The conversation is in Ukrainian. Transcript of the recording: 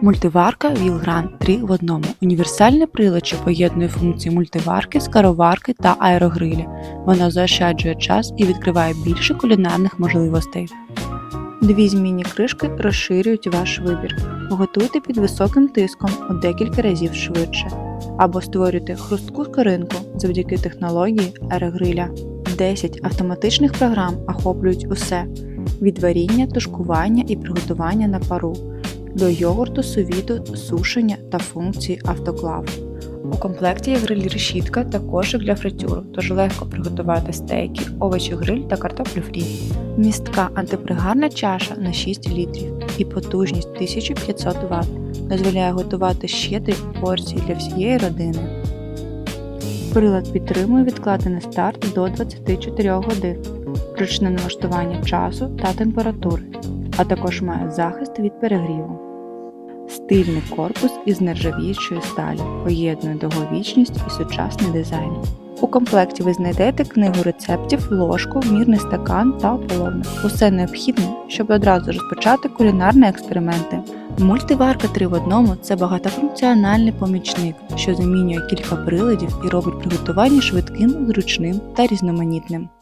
Мультиварка Вілгран 3 в одному. Універсальний прилад, поєднує функції мультиварки, скароварки та аерогрилі. Вона заощаджує час і відкриває більше кулінарних можливостей. Дві змінні кришки розширюють ваш вибір. Готуйте під високим тиском у декілька разів швидше. Або створюйте хрустку скоринку завдяки технології аерогриля. 10 автоматичних програм охоплюють усе від варіння, тушкування і приготування на пару до йогурту, сувіту, сушення та функції автоклав. У комплекті є гриль-решітка та кошик для фритюру, тож легко приготувати стейки, овочі гриль та картоплю фрі. Містка антипригарна чаша на 6 літрів і потужність 1500 Вт дозволяє готувати щедрі порції для всієї родини. Прилад підтримує відкладений старт до 24 годин, ручне налаштування часу та температури, а також має захист від перегріву. Стильний корпус із нержавіючої сталі поєднує довговічність і сучасний дизайн. У комплекті ви знайдете книгу рецептів, ложку, мірний стакан та ополовник. Усе необхідне, щоб одразу розпочати кулінарні експерименти. Мультиварка 3 в одному це багатофункціональний помічник, що замінює кілька приладів і робить приготування швидким, зручним та різноманітним.